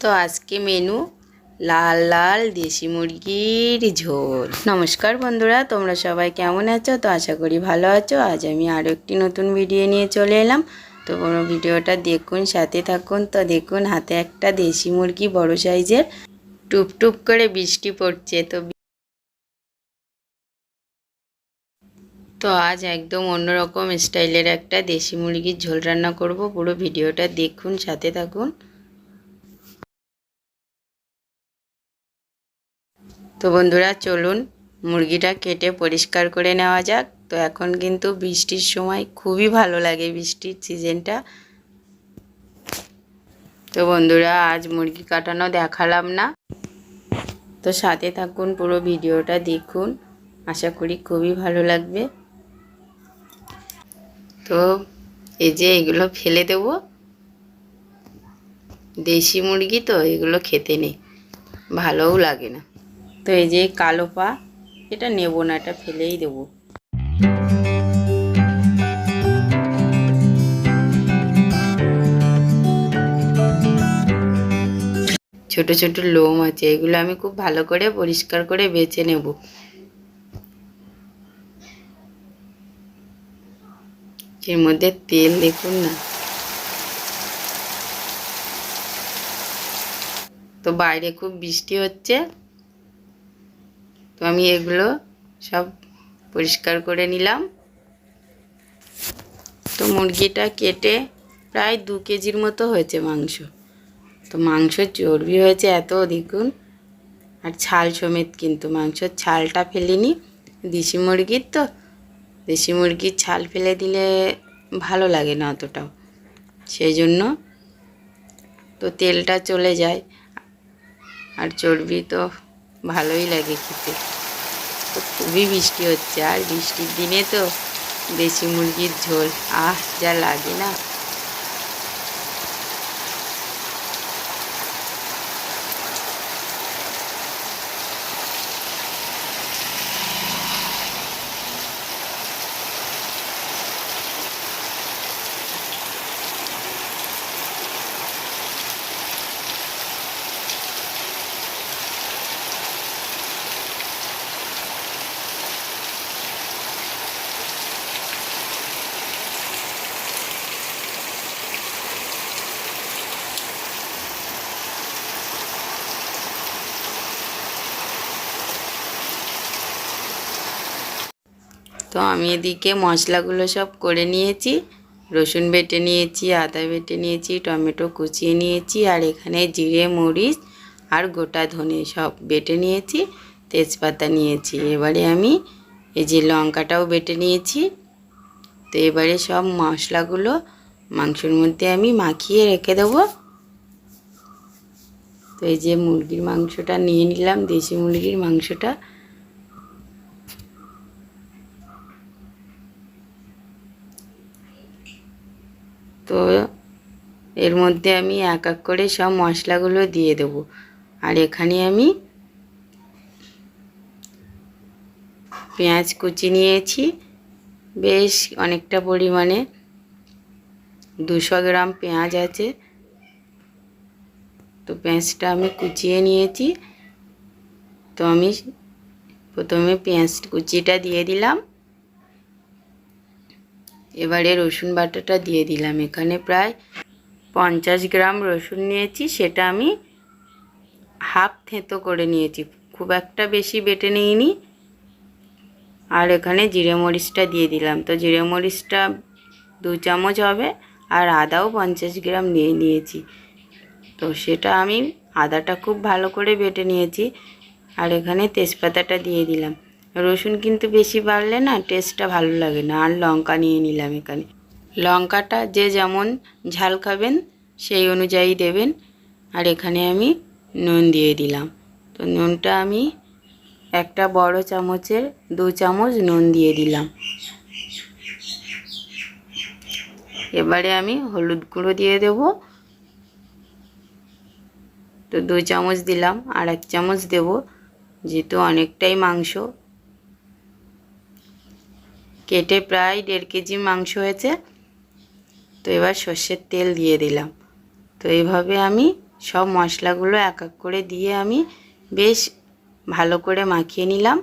তো আজকে মেনু লাল লাল দেশি মুরগির ঝোল। নমস্কার বন্ধুরা, তোমরা সবাই কেমন আছো? তো আশা করি ভালো আছো। আজ আমি আরও একটি নতুন ভিডিও নিয়ে চলে এলাম। তো পুরো ভিডিওটা দেখুন, সাথে থাকুন। তো দেখুন, হাতে একটা দেশি মুরগি, বড় সাইজের। টুপ টুপ করে বৃষ্টি পড়ছে। তো তো আজ একদম অন্যরকম স্টাইলের একটা দেশি মুরগির ঝোল রান্না করব। পুরো ভিডিওটা দেখুন, সাথে থাকুন। তো বন্ধুরা, চলুন মুরগিটা কেটে পরিষ্কার করে নেওয়া যাক। তো এখন কিন্তু বৃষ্টির সময় খুবই ভালো লাগে বৃষ্টির সিজনটা। তো বন্ধুরা, আজ মুরগি কাটানো দেখালাম না। তো সাথে থাকুন, পুরো ভিডিওটা দেখুন। আশা করি খুবই ভালো লাগবে। তো এই যে এগুলো ফেলে দেব। দেশি মুরগি তো, এগুলো খেতে নেই। ভালোও লাগে না। তো এই যে কালো পা, এটা নেব না, এটা ফেলেই দেবো। ছোট ছোট লোম আছে, এগুলো আমি খুব ভালো করে পরিষ্কার করে বেছে নেব। এর মধ্যে তেল দেখুন না। তো বাইরে খুব বৃষ্টি হচ্ছে। তো আমি এগুলো সব পরিষ্কার করে নিলাম। তো মুরগিটা কেটে প্রায় দু কেজির মতো হয়েছে মাংস। তো মাংসের চর্বি হয়েছে এত দেখুন আর ছাল সমেত কিন্তু মাংসর ছালটা ফেলিনি। দেশি মুরগির তো। দেশি মুরগির ছাল ফেলে দিলে ভালো লাগে না অতটাও। সেই জন্য তো তেলটা চলে যায়। আর চর্বি তো ভালোই লাগে খেতে। খুবই বৃষ্টি হচ্ছে, আর বৃষ্টির দিনে তো দেশি মুরগির ঝোল, আহ, যা লাগে না। তো আমি এদিকে মশলাগুলো সব করে নিয়েছি। রসুন বেটে নিয়েছি, আদা বেটে নিয়েছি, টমেটো কুচিয়ে নিয়েছি, আর এখানে জিরে, মরিচ আর গোটা ধনে সব বেটে নিয়েছি, তেজপাতা নিয়েছি। এবারে আমি এই যে লঙ্কাটাও বেটে নিয়েছি। তো এবারে সব মশলাগুলো মাংসের মধ্যে আমি মাখিয়ে রেখে দেবো। তো এই যে মুরগির মাংসটা নিয়ে নিলাম, দেশি মুরগির মাংসটা। তো এর মধ্যে আমি এক এক করে সব মশলাগুলো দিয়ে দেব। আর এখানে আমি পেঁয়াজ কুচি নিয়েছি। বেশ অনেকটা পরিমাণে। দুশো গ্রাম পেঁয়াজ আছে। তো পেঁয়াজটা আমি কুচিয়ে নিয়েছি। তো আমি প্রথমে পেঁয়াজ কুচিটা দিয়ে দিলাম। এবারে রসুন বাটাটা দিয়ে দিলাম। এখানে প্রায় পঞ্চাশ গ্রাম রসুন নিয়েছি, সেটা আমি হাফ থেঁতো করে নিয়েছি। খুব একটা বেশি বেটে নিইনি। আর এখানে জিরে মরিচটা দিয়ে দিলাম। তো জিরে মরিচটা দু চামচ হবে, আর আদাও পঞ্চাশ গ্রাম নিয়ে নিয়েছি। তো সেটা আমি আদাটা খুব ভালো করে বেটে নিয়েছি। আর এখানে তেজপাতাটা দিয়ে দিলাম। রসুন কিন্তু বেশি বাড়লে না টেস্টটা ভালো লাগে না। আর লঙ্কা নিয়ে নিলাম এখানে। লঙ্কাটা যে যেমন ঝাল খাবেন, সেই অনুযায়ী দেবেন। আর এখানে আমি নুন দিয়ে দিলাম। তো নুনটা আমি একটা বড় চামচের দু চামচ নুন দিয়ে দিলাম। এবারে আমি হলুদ গুঁড়ো দিয়ে দেব। তো দু চামচ দিলাম। আর এক চামচ দেব, যেহেতু অনেকটাই মাংস। কেটে প্রায় দেড় কেজি মাংস হয়েছে। তো এবার সর্ষের তেল দিয়ে দিলাম। তো এইভাবে আমি সব মশলাগুলো এক এক করে দিয়ে আমি বেশ ভালো করে মাখিয়ে নিলাম।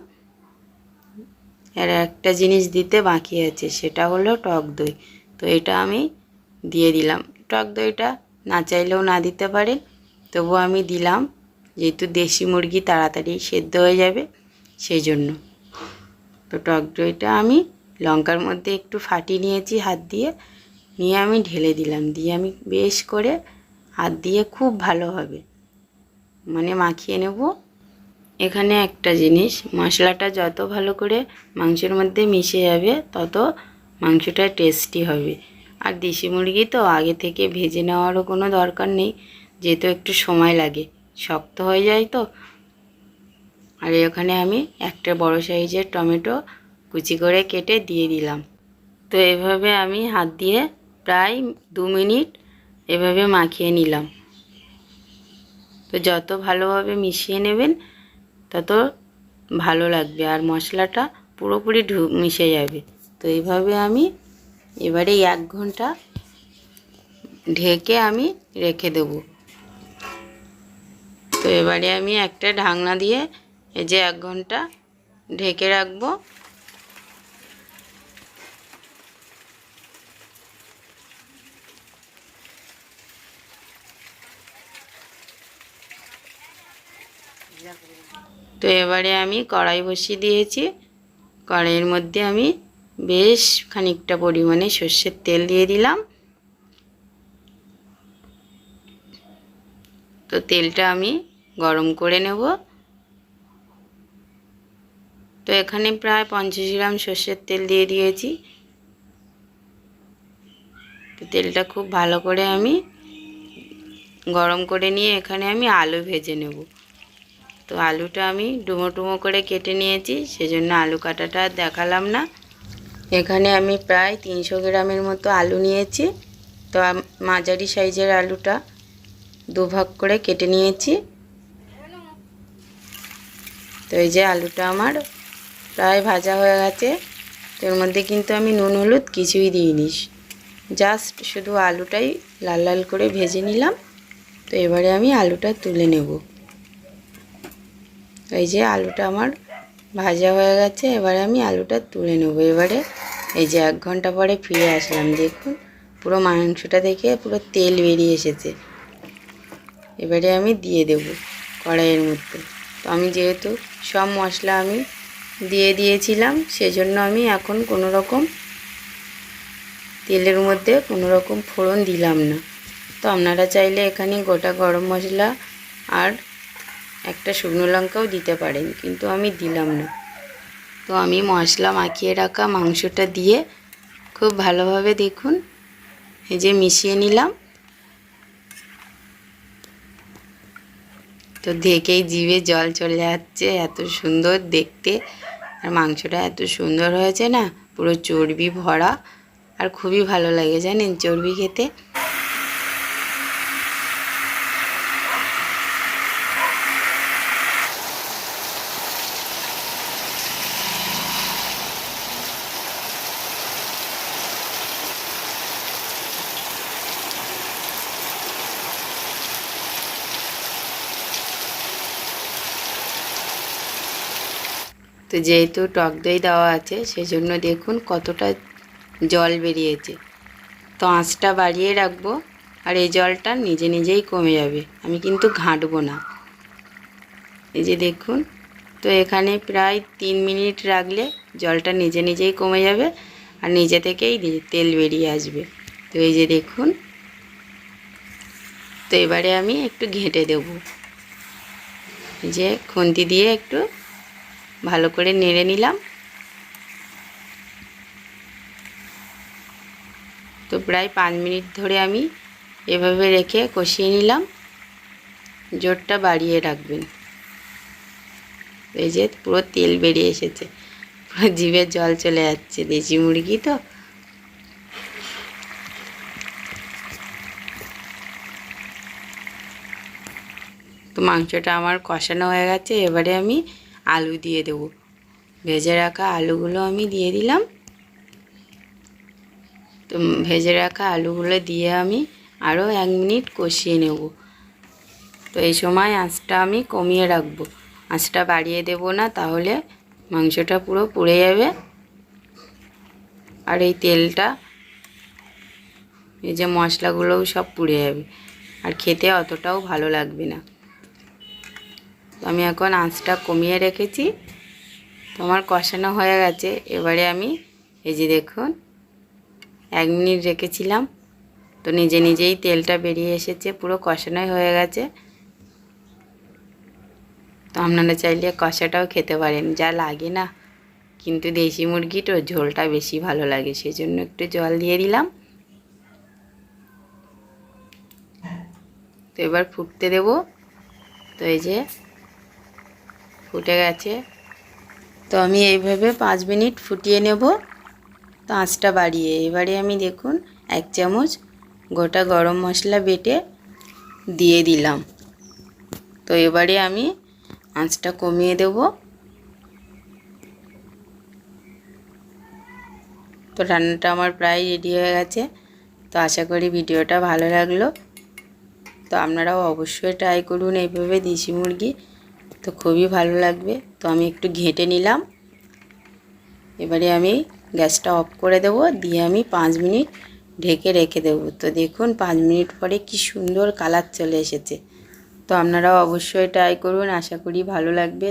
আর একটা জিনিস দিতে বাকি আছে, সেটা হলো টক দই। তো এটা আমি দিয়ে দিলাম। টক দইটা না চাইলেও না দিতে পারেন তবু আমি দিলাম, যেহেতু দেশি মুরগি তাড়াতাড়ি সেদ্ধ হয়ে যাবে, সেই জন্য। তো টক দইটা আমি লঙ্কার মধ্যে একটু ফাটিয়ে নিয়েছি হাত দিয়ে। নিয়ে আমি ঢেলে দিলাম। দিয়ে আমি বেশ করে হাত দিয়ে খুব ভালোভাবে মানে মাখিয়ে নেব। এখানে একটা জিনিস, মশলাটা যত ভালো করে মাংসের মধ্যে মিশে যাবে, তত মাংসটা টেস্টি হবে। আর দেশি মুরগি তো আগে থেকে ভেজে নেওয়ারও কোনো দরকার নেই, যেহেতু একটু সময় লাগে। শক্ত হয়ে যায় তো। আর এখানে আমি একটা বড় সাইজের টমেটো কুচি করে কেটে দিয়ে দিলাম। তো এভাবে আমি হাত দিয়ে প্রায় দু মিনিট এভাবে মাখিয়ে নিলাম। তো যত ভালোভাবে মিশিয়ে নেবেন, তত ভালো লাগবে আর মশলাটা পুরোপুরি ঢু, মিশে যাবে। তো এইভাবে আমি এবারে এক ঘণ্টা ঢেকে আমি রেখে দেব। তো এবারে আমি একটা ঢাকনা দিয়ে এই যে এক ঘণ্টা ঢেকে রাখব। তো এবারে আমি কড়াই বসিয়ে দিয়েছি। কড়াইয়ের মধ্যে আমি বেশ খানিকটা পরিমাণে সর্ষের তেল দিয়ে দিলাম। তো তেলটা আমি গরম করে নেব। তো এখানে প্রায় পঞ্চাশ গ্রাম সর্ষের তেল দিয়ে দিয়েছি। তো তেলটা খুব ভালো করে আমি গরম করে নিয়ে এখানে আমি আলু ভেজে নেব। তো আলুটা আমি ডুমো ডুমো করে কেটে নিয়েছি, সেজন্য আলু কাটাটা দেখালাম না। এখানে আমি প্রায় তিনশো গ্রামের মতো আলু নিয়েছি, তো মাঝারি সাইজের আলুটা দুভাগ করে কেটে নিয়েছি। তো এই যে আলুটা আমার প্রায় ভাজা হয়ে গেছে, তো এর মধ্যে কিন্তু আমি নুন, হলুদ কিছুই দিইনি। জাস্ট শুধু আলুটাই লাল লাল করে ভেজে নিলাম, তো এবারে আমি আলুটা তুলে নেব। এই যে আলুটা আমার ভাজা হয়ে গেছে, এবারে আমি আলুটা তুলে নেব। এবারে এই যে এক ঘণ্টা পরে ফিরে আসলাম, দেখুন, পুরো মাংসটা দেখে পুরো তেল বেরিয়ে এসেছে। এবারে আমি দিয়ে দেব কড়াইয়ের মধ্যে। তো আমি যেহেতু সব মশলা আমি দিয়ে দিয়েছিলাম, সেজন্য আমি এখন কোনো রকম তেলের মধ্যে কোনো রকম ফোড়ন দিলাম না। তো আপনারা চাইলে এখানে গোটা গরম মশলা আর একটা শুকনো লঙ্কাও দিতে পারেন, কিন্তু আমি দিলাম না। তো আমি মশলা মাখিয়ে রাখা মাংসটা দিয়ে খুব ভালোভাবে দেখুন, এই যে মিশিয়ে নিলাম। তো দেখেই জিভে জল চলে যাচ্ছে, এত সুন্দর দেখতে। আর মাংসটা এত সুন্দর হয়েছে না, পুরো চর্বি ভরা। আর খুবই ভালো লাগে জানেন চর্বি খেতে। তো যেহেতু টক দই দেওয়া আছে, সেজন্য দেখুন কতটা জল বেরিয়েছে। তো আঁচটা বাড়িয়ে রাখব, আর এই জলটা নিজে নিজেই কমে যাবে। আমি কিন্তু ঘাঁটবো না। এই যে দেখুন, তো এখানে প্রায় তিন মিনিট রাখলে জলটা নিজে নিজেই কমে যাবে, আর নিজে থেকেই তেল বেরিয়ে আসবে। তো এই যে দেখুন, তো এবারে আমি একটু ঘেঁটে দেব। যে খুন্তি দিয়ে একটু ভালো করে নেড়ে নিলাম। তো প্রায় পাঁচ মিনিট ধরে আমি এভাবে রেখে কষিয়ে নিলাম। জোরটা বাড়িয়ে রাখবেন। এই যে পুরো তেল বেরিয়ে এসেছে। পুরো জিভে জল চলে যাচ্ছে, দেশি মুরগি তো। তো মাংসটা আমার কষানো হয়ে গেছে। এবারে আমি আলু দিয়ে দেবো। ভেজে রাখা আলুগুলো আমি দিয়ে দিলাম। তো ভেজে রাখা আলুগুলো দিয়ে আমি আরও এক মিনিট কষিয়ে নেব। তো এই সময় আঁচটা আমি কমিয়ে রাখব। আঁচটা বাড়িয়ে দেব না, তাহলে মাংসটা পুরো পুড়ে যাবে। আর এই তেলটা, এই যে মশলাগুলোও সব পুড়ে যাবে। আর খেতে অতটাও ভালো লাগবে না। তো আমি এখন আঁচটা কমিয়ে রেখেছি। তো আমার কষানো হয়ে গেছে। এবারে আমি এই যে দেখুন, এক মিনিট রেখেছিলাম। তো নিজে নিজেই তেলটা বেরিয়ে এসেছে, পুরো কষানোই হয়ে গেছে। তো আপনারা চাইলে কষাটাও খেতে পারেন, যা লাগে না। কিন্তু দেশি মুরগিটার ঝোলটা বেশি ভালো লাগে, সেজন্য একটু জল দিয়ে দিলাম। তো এবার ফুটতে দেব। তো এই যে ফুটে গেছে। তো আমি এইভাবে পাঁচ মিনিট ফুটিয়ে নেব। তো আঁচটা বাড়িয়ে। এবারে আমি দেখুন, এক চামচ গোটা গরম মশলা বেটে দিয়ে দিলাম। তো এবারে আমি আঁচটা কমিয়ে দেব। তো রান্নাটা আমার প্রায় রেডি হয়ে গেছে। তো আশা করি ভিডিওটা ভালো লাগল। তো আপনারাও অবশ্যই ট্রাই করুন। এইভাবে দেশি মুরগি তো খুবই ভালো লাগবে। তো আমি একটু ঘেঁটে নিলাম। এবারে আমি গ্যাসটা অফ করে দেব, দিয়ে আমি পাঁচ মিনিট ঢেকে রেখে দেব। তো দেখুন, পাঁচ মিনিট পরে কি সুন্দর কালার চলে এসেছে। তো আপনারাও অবশ্যই ট্রাই করুন, আশা করি ভালো লাগবে।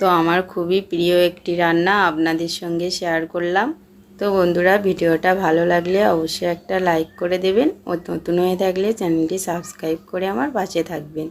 তো আমার খুবই প্রিয় একটি রান্না, আপনাদের সঙ্গে শেয়ার করলাম। তো বন্ধুরা, ভিডিওটা ভালো লাগলে অবশ্যই একটা লাইক করে দেবেন। ও নতুন হয়ে থাকলে চ্যানেলটি সাবস্ক্রাইব করে আমার পাশে থাকবেন।